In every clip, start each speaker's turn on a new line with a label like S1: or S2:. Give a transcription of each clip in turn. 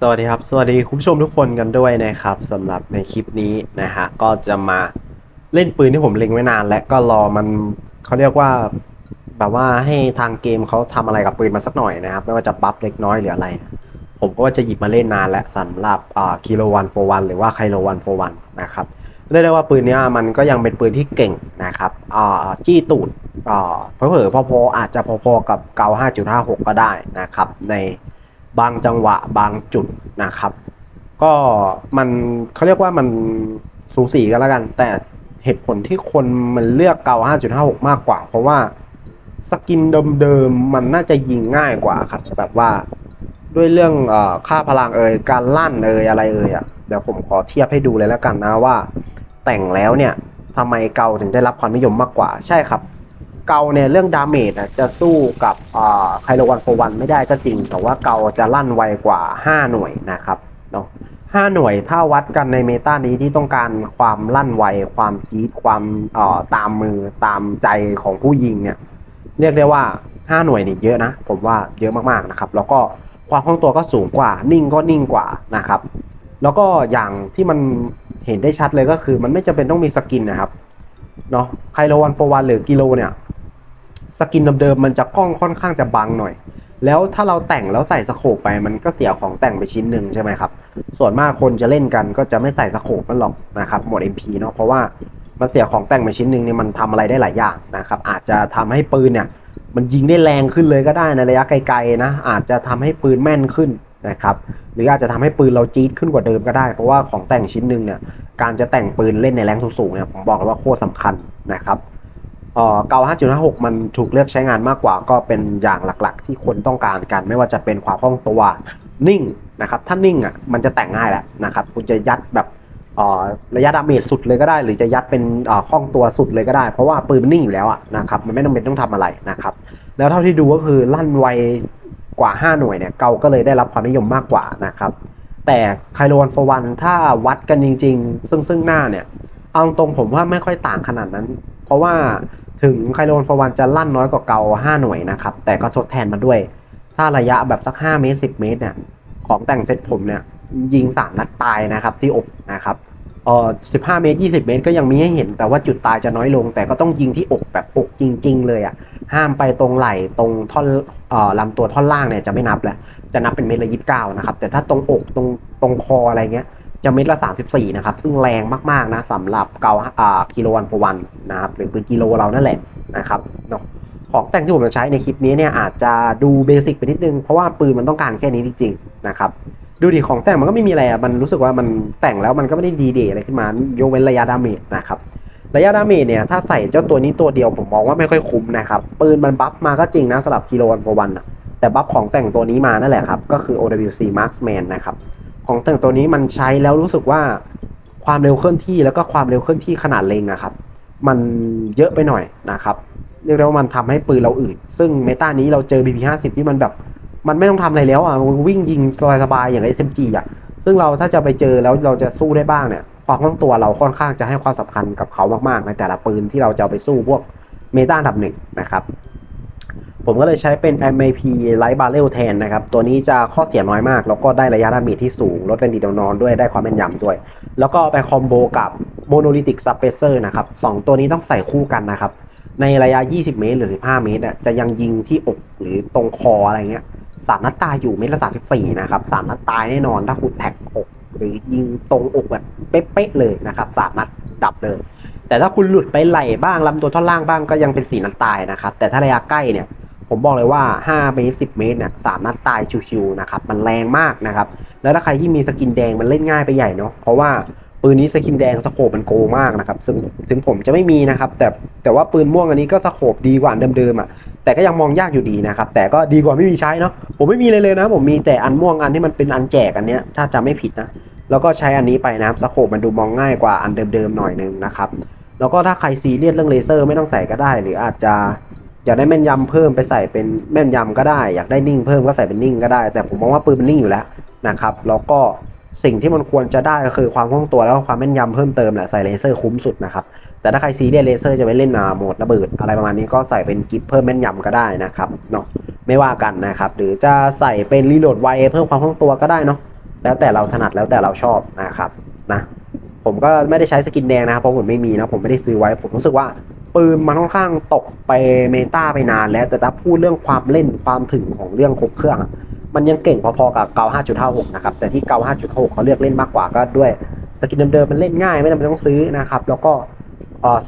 S1: สวัสดีครับ สวัสดีคุณผู้ชมทุกคนกันด้วยนะครับสำหรับในคลิปนี้นะฮะก็จะมาเล่นปืนที่ผมเล็งไว้นาน และก็รอมันเขาเรียกว่าแบบว่าให้ทางเกมเขาทำอะไรกับปืนมาสักหน่อยนะครับ ไม่ว่าจะบัฟเล็กน้อยหรืออะไร ผมก็ว่าจะหยิบมาเล่นนานและสำหรับอ่ากิโลวันโฟวันหรือว่าไคโลวันโฟวันนะครับเรียกได้ว่าปืนนี้มันก็ยังเป็นปืนที่เก่งนะครับอ่าจี้ตูดอ่าเผลอๆพอๆอาจจะพอๆกับเกา5.56 ก็ได้นะครับ ใน บางจังหวะบางจุดนะครับ ก็มันเขาเรียกว่ามันสูสีกันแล้วกัน แต่เหตุผลที่คนมันเลือกเกา5.56 มากกว่า เพราะว่าสกินเดิมๆมันน่าจะยิงง่ายกว่าครับ แบบว่าด้วยเรื่องออค่าพลังเอ่ยการลั่นเอ่ยอะไรเอ่ยอะเดี๋ยวผมขอเทียบให้ดูเลยแล้วกันนะว่า แต่งแล้วเนี่ยทำไมเกาถึงได้รับความนิยมมากกว่าใช่ครับ เกาเนี่ยเรื่องดาเมจอะจะสู้กับไคโรวันโฟวันไม่ได้ก็จริง แต่ว่าเกาจะลั่นไวกว่า 5 หน่วยนะครับเนาะห้าหน่วยถ้าวัดกันในเมตานี้ที่ต้องการความลั่นไว ความจี๊ดความเอ่อตามมือตามใจของผู้ยิงเนี่ยเรียกได้ว่า 5 หน่วยนี่เยอะนะ ผมว่าเยอะมากๆนะครับ แล้วก็ความคล่องตัวก็สูงกว่า นิ่งก็นิ่งกว่านะครับ แล้วก็อย่างที่มันเห็นได้ชัดเลยก็คือ มันไม่จำเป็นต้องมีสกินนะครับเนาะไคโรวันโฟวันหรือกิโลเนี่ย สกินเดิมๆมันจะกล้องค่อนข้างจะบังหน่อย แล้วถ้าเราแต่งแล้วใส่สโคปไปมันก็เสียของแต่งไปชิ้นหนึ่งใช่ไหมครับ ส่วนมากคนจะเล่นกันก็จะไม่ใส่สโคปมันหรอกนะครับหมด MP เนาะเพราะว่ามันเสียของแต่งไปชิ้นหนึ่งเนี่ยมันทำอะไรได้หลายอย่างนะครับอาจจะทำให้ปืนเนี่ยมันยิงได้แรงขึ้นเลยก็ได้ในระยะไกลๆนะอาจจะทำให้ปืนแม่นขึ้นนะครับหรืออาจจะทำให้ปืนเราจี๊ดขึ้นกว่าเดิมก็ได้ เพราะว่าของแต่งชิ้นหนึ่งเนี่ยการจะแต่งปืนเล่นในแรงสูงๆเนี่ยผมบอกเลยว่าโคตรสำคัญนะครับ เอ่อเกา5.56 มันถูกเลือกใช้งานมากกว่า ก็เป็นอย่างหลักๆ ที่คนต้องการกัน ไม่ว่าจะเป็นความคล่องตัวนิ่งนะครับ ถ้านิ่งอะมันจะแต่งง่ายแหละนะครับคุณจะยัดแบบเอ่อระยะดาเมจสุดเลยก็ได้ หรือจะยัดเป็นเอ่อคล่องตัวสุดเลยก็ได้ เพราะว่าปืนมันนิ่งอยู่แล้วอะนะครับมันไม่ต้องเป็นต้องทำอะไรนะครับ แล้วเท่าที่ดูก็คือลั่นไวกว่า 5 หน่วยเนี่ยเกาก็เลยได้รับความนิยมมากกว่านะครับแต่ไคลโรนโฟวันถ้าวัดกันจริง ๆ ซึ่งซึ่งหน้าเนี่ยเอาตรงผมว่าไม่ค่อยต่างขนาดนั้น เพราะว่า ถึงไคโรนฟวันจะลั่นน้อยกว่าเก่า 5 หน่วยนะครับ แต่ก็ทดแทนมาด้วย ถ้าระยะแบบสัก 5 เมตร 10 เมตรเนี่ย ของแต่งเซตผมเนี่ย ยิง 3 นัดตายนะครับที่อกนะครับเออ15 เมตร 20 เมตรก็ยังมีให้เห็น แต่ว่าจุดตายจะน้อยลง แต่ก็ต้องยิงที่อกแบบอกจริง ๆ เลยอะ่ะ ห้ามไปตรงไหล่ตรงท่อนเอ่อลำตัวท่อนล่างเนี่ยจะไม่นับแหละจะนับเป็นเมตรละ29นะครับ แต่ถ้าตรงอกตรงตรงคออะไรเงี้ย จะเม็ดละ 34 นะครับ ซึ่งแรงมาก ๆ นะสำหรับเกาอ่ากิโลวันฟวันนะครับหรือปืนกิโลเรานั่นแหละนะครับเนาะของแต่งที่ผมจะใช้ในคลิปนี้เนี่ยอาจจะดูเบสิกไปนิดนึง เพราะว่าปืนมันต้องการแค่นี้จริงๆนะครับดูดิของแต่งมันก็ไม่มีอะไรอะมันรู้สึกว่ามันแต่งแล้วมันก็ไม่ได้ดีเดย์อะไรขึ้นมายกเว้นระยะดาเมจนะครับระยะดาเมจเนี่ยถ้าใส่เจ้าตัวนี้ตัวเดียวผมมองว่าไม่ค่อยคุ้มนะครับปืนมันบัฟมาก็จริงนะสำหรับกิโลวันฟวันอะแต่บัฟของแต่งตัวนี้มานั่นแหละครับก็คือ OWC Marksman นะครับ ของแต่งตัวนี้มันใช้แล้วรู้สึกว่าความเร็วเคลื่อนที่แล้วก็ความเร็วเคลื่อนที่ขนาดเลงอะครับ มันเยอะไปหน่อยนะครับเรียกได้ว่ามันทำให้ปืนเราอืดซึ่งเมตานี้เราเจอ BP50 ที่มันแบบ มันไม่ต้องทำอะไรแล้วอะวิ่งยิงสบายๆอย่าง SMG อะ ซึ่งเราถ้าจะไปเจอแล้วเราจะสู้ได้บ้างเนี่ย ความคล่องตัวเราค่อนข้างจะให้ความสำคัญกับเขามากๆ ในแต่ละปืนที่เราจะเอาไปสู้พวกเมตาดับหนึ่งนะครับ ผมก็เลยใช้เป็น MAP Light Barrel แทนนะครับ ตัวนี้จะข้อเสียน้อยมาก แล้วก็ได้ระยะดาเมจที่สูง ลดเป็นดีดนอนด้วย ได้ความแม่นยำด้วย แล้วก็ไปคอมโบกับ Monolithic Suppressor นะครับสองตัวนี้ต้องใส่คู่กันนะครับ ในระยะ 20 เมตร หรือ 15 เมตรจะยังยิงที่อกหรือตรงคออะไรเงี้ยสามนัดตายอยู่เมตรละ34นะครับสามนัดตายแน่นอนถ้าคุณแท็กอกหรือยิงตรงอกแบบเป๊ะๆเลยนะครับสามนัดดับเลยแต่ถ้าคุณหลุดไปไหลบ้างลำตัวท่อนล่างบ้างก็ยังเป็นสีนัดตายนะครับแต่ถ้าระยะใกล้เนี่ย ผมบอกเลยว่า 5 เมตร 10 เมตรเนี่ยสามนัดตายชิวๆนะครับ มันแรงมากนะครับ แล้วถ้าใครที่มีสกินแดงมันเล่นง่ายไปใหญ่เนาะ เพราะว่าปืนนี้สกินแดงสโคปมันโกมากนะครับ ซึ่งถึงผมจะไม่มีนะครับ แต่แต่ว่าปืนม่วงอันนี้ก็สโคปดีกว่าเดิมๆอะ แต่ก็ยังมองยากอยู่ดีนะครับ แต่ก็ดีกว่าไม่มีใช้เนาะ ผมไม่มีเลยเลยนะ ผมมีแต่อันม่วงอันที่มันเป็นอันแจกอันเนี้ย ถ้าจำไม่ผิดนะ แล้วก็ใช้อันนี้ไปนะสโคปมันดูมองง่ายกว่าอันเดิมๆหน่อยนึงนะครับ แล้วก็ถ้าใครซีเรียสเรื่องเลเซอร์ไม่ต้องใส่ก็ได้ หรืออาจจะ อยากได้แม่นยำเพิ่มไปใส่เป็นแม่นยำก็ได้ อยากได้นิ่งเพิ่มก็ใส่เป็นนิ่งก็ได้ แต่ผมมองว่าปืนมันนิ่งอยู่แล้วนะครับแล้วก็สิ่งที่มันควรจะได้ก็คือความคล่องตัวแล้วก็ความแม่นยำเพิ่มเติมแหละใส่เลเซอร์คุ้มสุดนะครับแต่ถ้าใครซีเรียสเลเซอร์จะไปเล่นอ่าโหมดระเบิด อะไรประมาณนี้ก็ใส่เป็นกิฟเพิ่มแม่นยำก็ได้นะครับเนาะไม่ว่ากันนะครับหรือจะใส่เป็นรีโหลดไวเพิ่มความคล่องตัวก็ได้เนาะแล้วแต่เราถนัดแล้วแต่เราชอบนะครับนะผมก็ไม่ได้ใช้สกินแดงนะครับเพราะผมไม่มีนะผมไม่ได้ซื้อไว้ผมรู้สึกว่า ปืนมันค่อนข้างตกไปเมตาไปนานแล้ว แต่ถ้าพูดเรื่องความเล่นความถึงของเรื่องครบเครื่อง มันยังเก่งพอๆกับเกา5.56 นะครับ แต่ที่เกา5.6 เขาเลือกเล่นมากกว่าก็ด้วยสกินเดิมๆมันเล่นง่ายไม่จำเป็นต้องซื้อนะครับ แล้วก็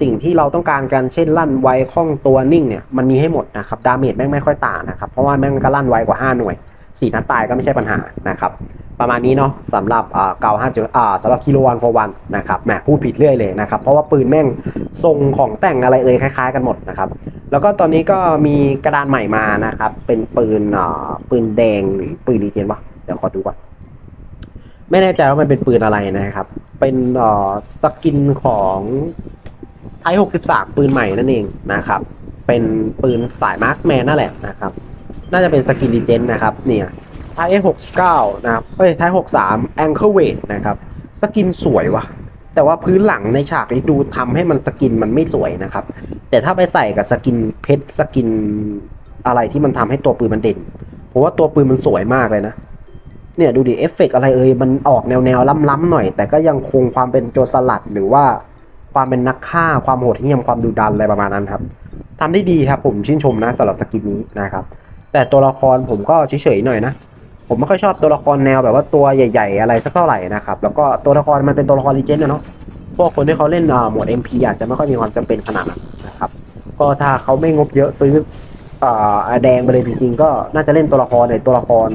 S1: สิ่งที่เราต้องการกันเช่นลั่นไวคล่องตัวนิ่งเนี่ยมันมีให้หมดนะครับดาเมจแม่งไม่ค่อยต่างนะครับเพราะว่าแม่งก็ลั่นไวกว่า 5 หน่วยสี่นัดตายก็ไม่ใช่ปัญหานะครับ ประมาณนี้เนาะสำหรับอ่าเก่าห้าจุดอ่าสำหรับกิโลวัน for วันนะครับแหมพูดผิดเรื่อยเลยนะครับ เพราะว่าปืนแม่งทรงของแต่งอะไรเอ่ยคล้าย ๆ กันหมดนะครับ แล้วก็ตอนนี้ก็มีกระดานใหม่มานะครับ เป็นปืนอ่าปืนแดงหรือปืนรีเจนวะเดี๋ยวขอดูก่อนไม่แน่ใจว่ามันเป็นปืนอะไรนะครับ เป็นอ่าสกินของไทย63 ปืนใหม่นั่นเองนะครับ เป็นปืนสายมาร์คแมนนั่นแหละนะครับ น่าจะเป็นสกินรีเจนนะครับ เนี่ย ไทย69 นะครับเอ้ยไทย63 Ankle Weight นะครับ สกินสวยวะแต่ว่าพื้นหลังในฉากนี้ดูทำให้มันสกินมันไม่สวยนะครับ แต่ถ้าไปใส่กับสกินเพชรสกินอะไรที่มันทำให้ตัวปืนมันเด่นผมว่าตัวปืนมันสวยมากเลยนะ เนี่ยดูดิเอฟเฟกอะไรเอ่ยมันออกแนวแนวๆล้ำๆหน่อย แต่ก็ยังคงความเป็นโจรสลัดหรือว่าความเป็นนักฆ่าความโหดเหี้ยมความดุดันอะไรประมาณนั้นครับทำได้ดีครับผมชื่นชมนะสำหรับสกินนี้นะครับแต่ตัวละครผมก็เฉยๆหน่อยนะ ผมไม่ค่อยชอบตัวละครแนวแบบว่าตัวใหญ่ๆ อะไรสักเท่าไหร่นะครับแล้วก็ตัวละครมันเป็นตัวละครลีเจนด์เนาะพวกคนที่เขาเล่นโหมด MP อาจจะไม่ค่อยมีความจำเป็นขนาดนั้นนะครับ ก็ถ้าเขาไม่งบเยอะซื้ออาแดงไปเลยจริงๆ ก็น่าจะเล่นตัวละครในตัวละคร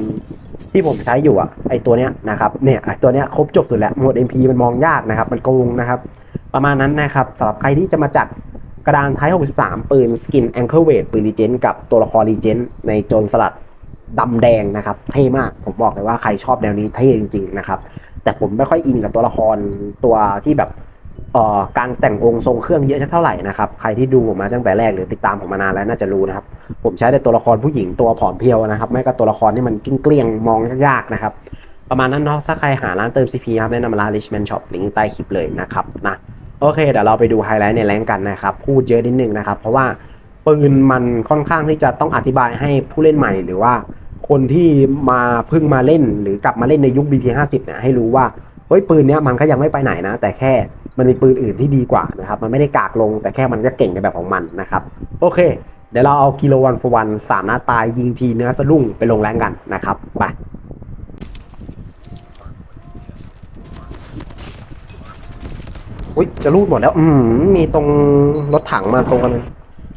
S1: ที่ผมใช้อยู่อะไอตัวเนี้ยนะครับเนี่ยไอตัวเนี้ยครบจบสุดแล้วโหมด MP มันมองยากนะครับ มันโกงนะครับ ประมาณนั้นนะครับสำหรับใครที่จะมาจัดกระดานไทย63 ปืนสกิน Ankle Weight ปืนรีเจนกับตัวละครรีเจนในโจรสลัด ดำแดงนะครับ เท่มาก ผมบอกเลยว่าใครชอบแนวนี้เท่จริง ๆ นะครับ แต่ผมไม่ค่อยอินกับตัวละครตัวที่แบบเอ่อการแต่งองค์ทรงเครื่องเยอะเท่าไหร่นะครับ ใครที่ดูผมมาตั้งแต่แรกหรือติดตามผมมานานแล้วน่าจะรู้นะครับ ผมใช้แต่ตัวละครผู้หญิงตัวผอมเพรียวนะครับ ไม่ก็ตัวละครที่มันกิ้งเกลี้ยงๆมองยากๆนะครับ ประมาณนั้นเนาะ ถ้าใครหาร้านเติม CP ครับแนะนำร้าน Richman Shop ลิงก์ใต้คลิปเลยนะครับนะ โอเค เดี๋ยวเราไปดูไฮไลท์ในแรงกันนะครับ พูดเยอะนิดนึงนะครับ เพราะว่า ปืนมันค่อนข้างที่จะต้องอธิบายให้ผู้เล่นใหม่หรือว่า คนที่มาเพิ่งมาเล่นหรือกลับมาเล่นในยุค BP 50 เนี่ยให้รู้ว่าเฮ้ยปืนเนี้ยมันก็ยังไม่ไปไหนนะ แต่แค่มันมีปืนอื่นที่ดีกว่านะครับ มันไม่ได้กากลงแต่แค่มันก็เก่งในแบบของมันนะครับ โอเค เดี๋ยวเราเอากิโลวันฟวันสามหน้าตายยิงทีเนื้อสะดุ้งไปลงแรงกันนะครับไปอุ้ยจะรูดหมดแล้ว อืมมีตรงรถถังมาตรงกันเลย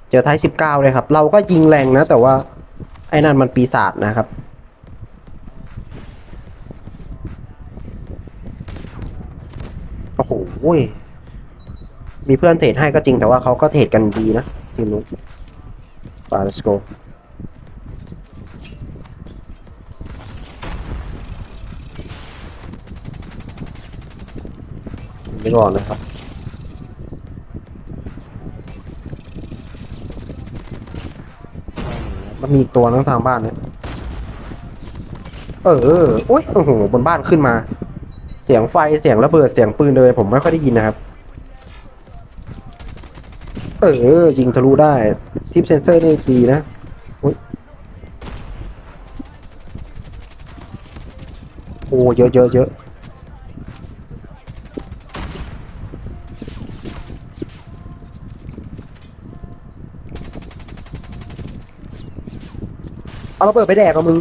S1: เจอท้ายสิบเก้าเลยครับ เราก็ยิงแรงนะ แต่ว่าไอ้นั่นมันปีศาจนะครับ โอ้โหยมีเพื่อนเทรดให้ก็จริงแต่ว่าเขาก็เทรดกันดีนะ ทีมนู้นไป let's go ไม่ก่อนนะครับ มันมีตัวทั้งทางบ้านเนี่ย เออโอ้ยโอ้โหบนบ้านขึ้นมา เสียงไฟเสียงระเบิดเสียงปืนเลย ผมไม่ค่อยได้ยินนะครับ เออ ยิงทะลุได้ทิปเซนเซอร์นี่ดีนะอุ๊ยโอ้เยอะเยอะเยอะ เอาระเบิดไปแดกกับมึง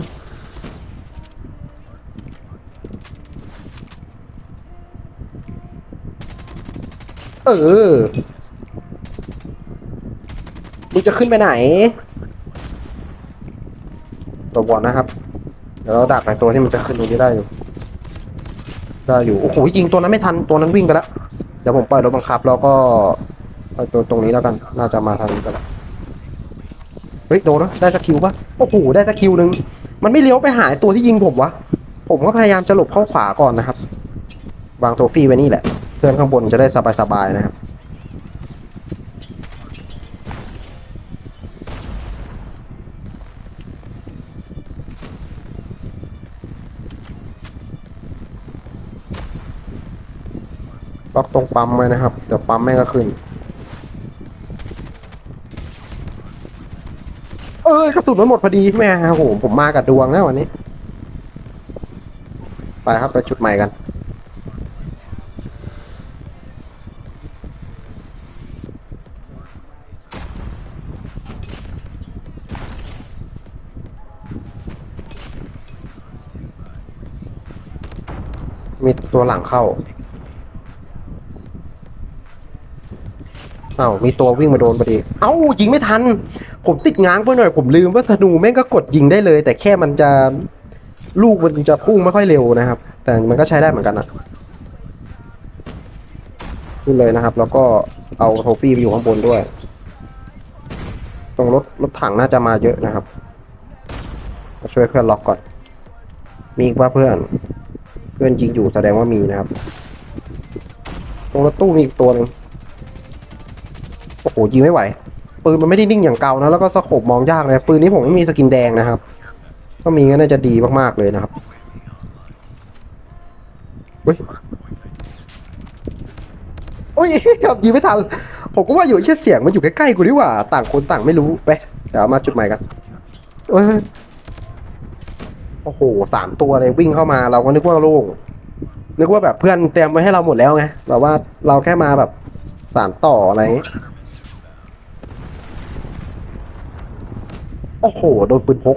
S1: เออ มึงจะขึ้นไปไหนตัวบอลนะครับ เดี๋ยวเราดักไอตัวที่มันจะขึ้นตรงนี้ได้อยู่ ได้อยู่ โอ้โห ยิงตัวนั้นไม่ทัน ตัวนั้นวิ่งไปแล้ว เดี๋ยวผมปล่อยรถบังคับแล้วก็ไปตัวตรงนี้แล้วกัน น่าจะมาทางนี้กันแล้ว เฮ้ยโดนนะได้สกคิวปะโอ้โหได้สกคิวหนึ่งมันไม่เลี้ยวไปหาตัวที่ยิงผมวะผมก็พยายามจะหลบเข้าขวาก่อนนะครับ วางโทฟี่ไว้นี่แหละ เพื่อนข้างบนจะได้สบายๆนะครับล็อกตรงปั๊มไว้นะครับ เดี๋ยวปั๊มแม่งก็ขึ้น เอ้ย กระสุนมันหมดพอดีแม่โอ้โหผมมากับดวงนะวันนี้ ไปครับไปจุดใหม่กัน มีตัวหลังเข้าเอ้ามีตัววิ่งมาโดนพอดี เอ้ายิงไม่ทัน ผมติดง้างไปหน่อยผมลืมว่าธนูแม่งก็กดยิงได้เลย แต่แค่มันจะลูกมันจะพุ่งไม่ค่อยเร็วนะครับ แต่มันก็ใช้ได้เหมือนกันนะขึ้นเลยนะครับ แล้วก็เอาโทฟี่ไปอยู่ข้างบนด้วย ตรงรถรถถังน่าจะมาเยอะนะครับมาช่วยเพื่อนล็อกก่อน มีอีกว่าเพื่อน เพื่อนยิงอยู่แสดงว่ามีนะครับ ตรงรถตู้มีอีกตัวหนึงโอ้โหยิงไม่ไหว ปืนมันไม่ได้นิ่งอย่างเก่านะแล้วก็สโคบมองยากเลยปืนนี้ผมไม่มีสกินแดงนะครับ ถ้ามีก็น่าจะดีมากๆเลยนะครับเฮ้ยโอ้ยครับยิงไม่ทัน ผมก็ว่าอยู่แค่เสียงมันอยู่ใกล้ๆกูดีกว่า ต่างคนต่างไม่รู้ไปเดี๋ยวมาจุดใหม่กันเอ้ยโอ้โหสามตัวเลยวิ่งเข้ามาเราก็นึกว่าโล่งนึกว่าแบบเพื่อนเตรียมไว้ให้เราหมดแล้วไงแบบว่าเราแค่มาแบบสานต่ออะไรอย่างงี้ โอ้โห โดนปืนพก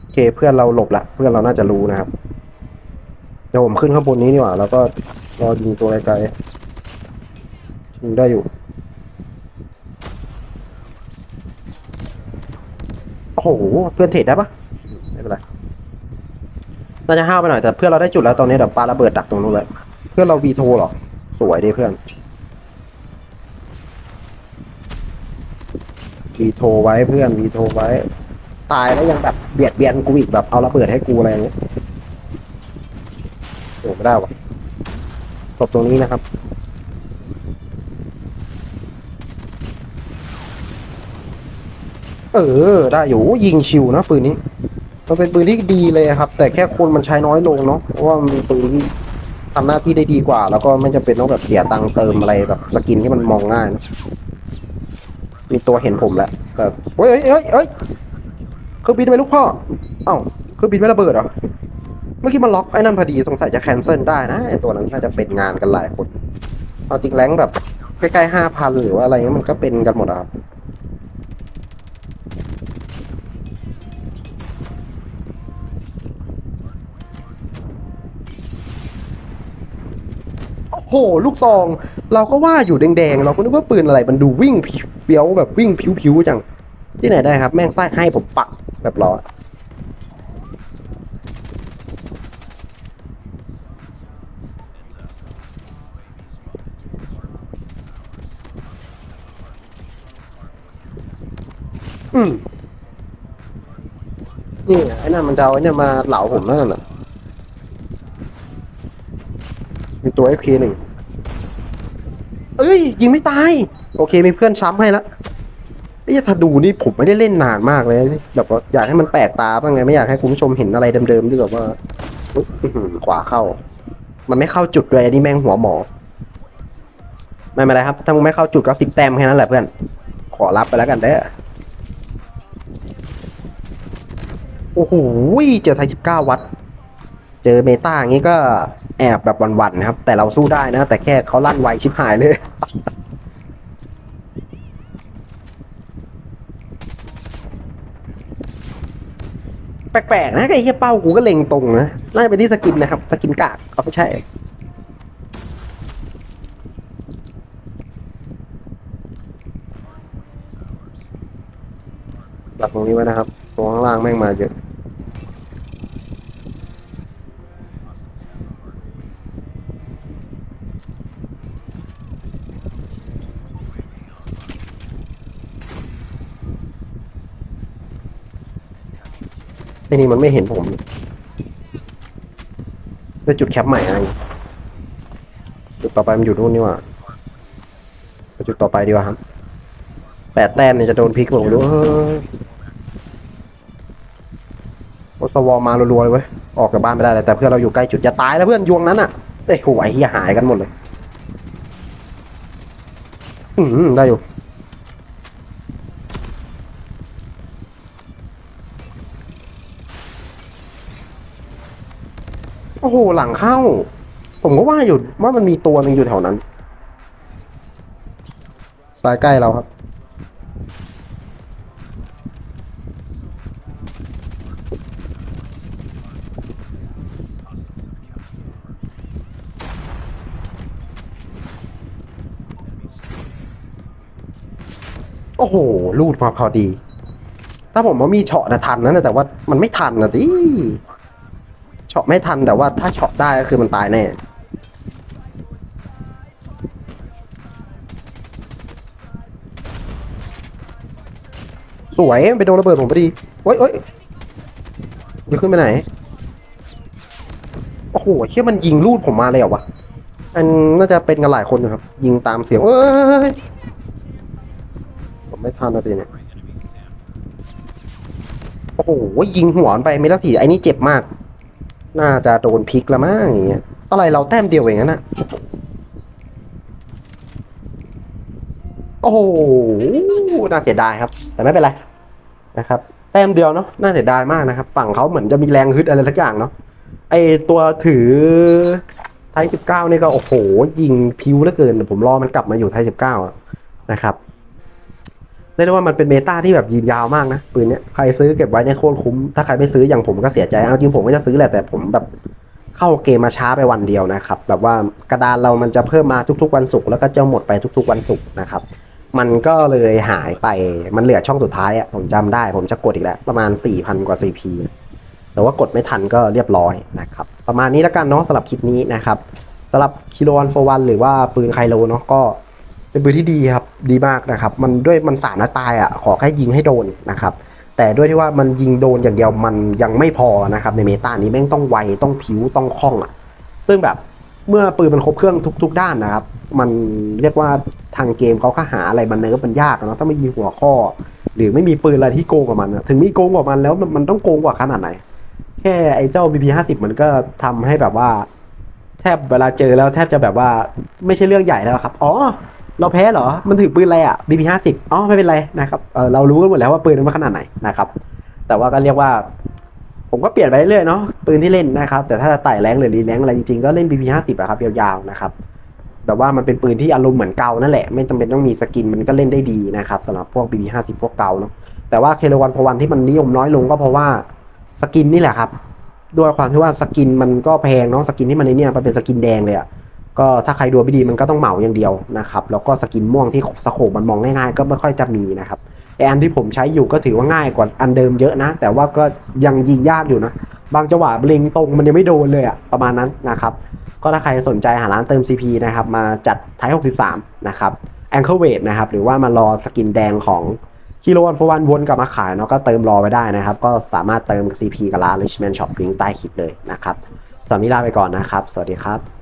S1: โอเคเพื่อนเราหลบละ เพื่อนเราน่าจะรู้นะครับ เดี๋ยวผมขึ้นข้างบนนี้นี่หว่า แล้วก็รอยิงตัวไกลๆยิงได้อยู่ โอ้โห เพื่อนเทรดได้ปะไม่เป็นไร น่าจะห้าวไปหน่อยแต่เพื่อนเราได้จุดแล้วตอนนี้เดี๋ยวปาระเบิดดักตรงนู้นเลย เพื่อนเราวีโทหรอ สวยดีเพื่อนวีโทไว้เพื่อนวีโทไว้ ตายแล้วยังแบบเบียดเบียนกูอีกแบบเอาระเบิดให้กูอะไรอย่างเงี้ยโอ้ไม่ได้วะจบตรงนี้นะครับ เออ ได้อยู่ยิงชิวนะปืนนี้ มันเป็นปืนที่ดีเลยครับ แต่แค่คนมันใช้น้อยลงเนาะเพราะว่ามันปืนที่ทำหน้าที่ได้ดีกว่า แล้วก็ไม่จำเป็นต้องแบบเสียตังค์เติมอะไรแบบสกินที่มันมองง่ายนะมีตัวเห็นผมแล้วแต่เฮ้ยเฮ้ยเฮ้ย รื่องบินไปลูกพ่อ เอ้าเครื่องบินไม่ระเบิดเหรอ เมื่อกี้มันล็อกไอ้นั่นพอดีสงสัยจะแคนเซิลได้นะไอ้ตัวนั้นน่าจะเป็นงานกันหลายคนเอาจริงแรงแบบใกล้ๆห้าพันหรือว่าอะไรเงี้ยมันก็เป็นกันหมดครับโอ้โหลูกซอง เราก็ว่าอยู่แดงๆ เราก็นึกว่าปืนอะไร มันดูวิ่งเฟี้ยวแบบวิ่งผิวๆจัง ที่ไหนได้ครับ แม่งไส้ให้ผมปัก แบบร้อยอืมนี่ไอ้นั่นมันจะเอาไอ้นี่มาเหลาผมนั่นน่ะ มีตัว FK หนึ่ง เอ้ย ยิงไม่ตาย โอเค มีเพื่อนซ้ำให้แล้ว ไอ้ยถ้าดูนี่ผมไม่ได้เล่นนานมากเลยแบบว่าอยากให้มันแปลกตาบ้างไงไม่อยากให้คุณผู้ชมเห็นอะไรเดิมๆที่แบบว่าอุ๊ยอื้อหือขวาเข้า มันไม่เข้าจุดเลยอันนี้แม่งหัวหมอ ไม่เป็นไรครับ ถ้ามึงไม่เข้าจุดก็สิบแต้มแค่นั้นแหละเพื่อน ขอรับไปแล้วกันเด้อโอ้โหเจอไทยสิบเก้าวัตเจอเมตาอย่างนี้ก็แอบแบบหวันๆนะครับ แต่เราสู้ได้นะ แต่แค่เขาลั่นไวชิบหายเลย แปลกๆนะไอ้เหี้ยเป้ากูก็เล็งตรงนะไล่ไปที่สกินนะครับสกินกากเอาไม่ใช่หลักตรงนี้ไว้นะครับตรงข้างล่างแม่งมาเยอะ ไอ้นี่มันไม่เห็นผมได้จุดแคปใหม่ไงจุดต่อไปมันอยู่นู่นนี่หว่าไปจุดต่อไปดีกว่าครับแปดแต้มเนี่ยจะโดนพลิกผมดูเฮ้ยโอสวอมารัวๆเลยเว้ย ออกจากบ้านไม่ได้เลยแต่เพื่อนเราอยู่ใกล้จุดจะตายแล้วเพื่อนยวงนั้นอะเอ้ยโหไอ้เหี้ยหายกันหมดเลย อืมได้อยู่ โอ้โหหลังเข้า ผมก็ว่าอยู่ว่ามันมีตัวหนึ่งอยู่แถวนั้นสายใกล้เราครับ โอ้โห ลูดมาพอดี ถ้าผมว่ามีเฉาะนะทันนะแต่ว่ามันไม่ทันนะดิ เฉาะไม่ทันแต่ว่าถ้าเฉาะได้ก็คือมันตายแน่สวยไปโดนระเบิดผมพอดีโอ้ยโอ้ยจะขึ้นไปไหน โอ้โหเชื่อมันยิงลูดผมมาเลยเหรอวะ อันน่าจะเป็นกันหลายคนอยู่ครับ ยิงตามเสียงเอ้ย ผมไม่ทันนะทีเนี่ย โอ้โห ยิงหัวไปเมตรสี่ไอ้นี่เจ็บมาก น่าจะโดนพลิกละมั้งอย่างเงี้ยอะไรเราแต้มเดียวเองนะโอ้โหน่าเสียดายครับ แต่ไม่เป็นไรนะครับ แต้มเดียวเนาะน่าเสียดายมากนะครับ ฝั่งเขาเหมือนจะมีแรงฮึดอะไรสักอย่างเนาะไอตัวถือไทยสิบเก้านี่ก็โอ้โห ยิงพิวเหลือเกินผมรอมันกลับมาอยู่ไทยสิบเก้านะครับ รียกได้ว่ามันเป็นเมตาที่แบบยืนยาวมากนะปืนเนี้ยใครซื้อเก็บไว้เนี่ยโคตรคุ้ม ถ้าใครไม่ซื้ออย่างผมก็เสียใจเอาจริงผมก็จะซื้อแหละแต่ผมแบบเข้าเกมมาช้าไปวันเดียวนะครับ แบบว่ากระดานเรามันจะเพิ่มมาทุกๆวันศุกร์แล้วก็จะหมดไปทุกๆวันศุกร์นะครับมันก็เลยหายไป มันเหลือช่องสุดท้ายอะผมจำได้ ผมจะกดอีกแล้ว ประมาณ4ี่พันกว่า CP แต่ว่ากดไม่ทันก็เรียบร้อยนะครับ ประมาณนี้แล้วกันเนาะสำหรับคลิปนี้นะครับสำหรับคิโลวันโฟวันหรือว่าปืนไคโลเนาะก็ เป็นปืนที่ดีครับดีมากนะครับ มันด้วยมันสามนัดตายอะขอแค่ยิงให้โดนนะครับ แต่ด้วยที่ว่ามันยิงโดนอย่างเดียวมันยังไม่พอนะครับ ในเมตานี้แม่งต้องไวต้องผิวต้องคล่องอะ ซึ่งแบบเมื่อปืนมันครบเครื่องทุก ๆ ด้านนะครับ มันเรียกว่าทางเกมเขาก็หาอะไรมันเนิร์ฟมันยากนะถ้าไม่มีหัวข้อ หรือไม่มีปืนอะไรที่โกงกว่ามันถึงมีโกงกว่ามันแล้วมันต้องโกงกว่าขนาดไหน แค่ไอ้เจ้า BP ห้าสิบมันก็ทำให้แบบว่า แทบเวลาเจอแล้วแทบจะแบบว่าไม่ใช่เรื่องใหญ่แล้วครับ อ๋อ เราแพ้เหรอ มันถือปืนอะไรอะ BP ห้าสิบอ๋อไม่เป็นไรนะครับเออเรารู้กันหมดแล้วว่าปืนมันขนาดไหนนะครับ แต่ว่าก็เรียกว่า ผมก็เปลี่ยนไปเรื่อยเนาะปืนที่เล่นนะครับ แต่ถ้าจะไต่แรงหรือรีแรงอะไรจริงๆก็เล่น BP ห้าสิบอะครับยาวๆนะครับแต่ว่ามันเป็นปืนที่อารมณ์เหมือนเกานั่นแหละ ไม่จำเป็นต้องมีสกินมันก็เล่นได้ดีนะครับสำหรับพวก BP ห้าสิบพวกเกาเนาะแต่ว่าเคโลวันพวันที่มันนิยมน้อยลงก็เพราะว่าสกินนี่แหละครับ ด้วยความที่ว่าสกินมันก็แพงเนาะสกินที่มันในเนี่ยมันเป็นสกินแดงเลยอะ ก็ถ้าใครดูไม่ดีมันก็ต้องเหมาอย่างเดียวนะครับ แล้วก็สกินม่วงที่สโคปมันมองง่ายๆก็ไม่ค่อยจะมีนะครับไออันที่ผมใช้อยู่ก็ถือว่าง่ายกว่าอันเดิมเยอะนะ แต่ว่าก็ยังยิงยากอยู่นะ บางจังหวะเล็งตรงมันยังไม่โดนเลยอะประมาณนั้นนะครับ ก็ถ้าใครสนใจหาร้านเติม CP นะครับ มาจัดไทย63 นะครับแองเคิลเวทนะครับ หรือว่ามารอสกินแดงของคิโลวันฟวันวนกลับมาขายเนาะก็เติมรอไว้ได้นะครับ ก็สามารถเติม CP กับร้าน Richman Shop ลิงก์ใต้คลิปเลยนะครับสำหรับวันนี้ลาไปก่อนนะครับ สวัสดีครับ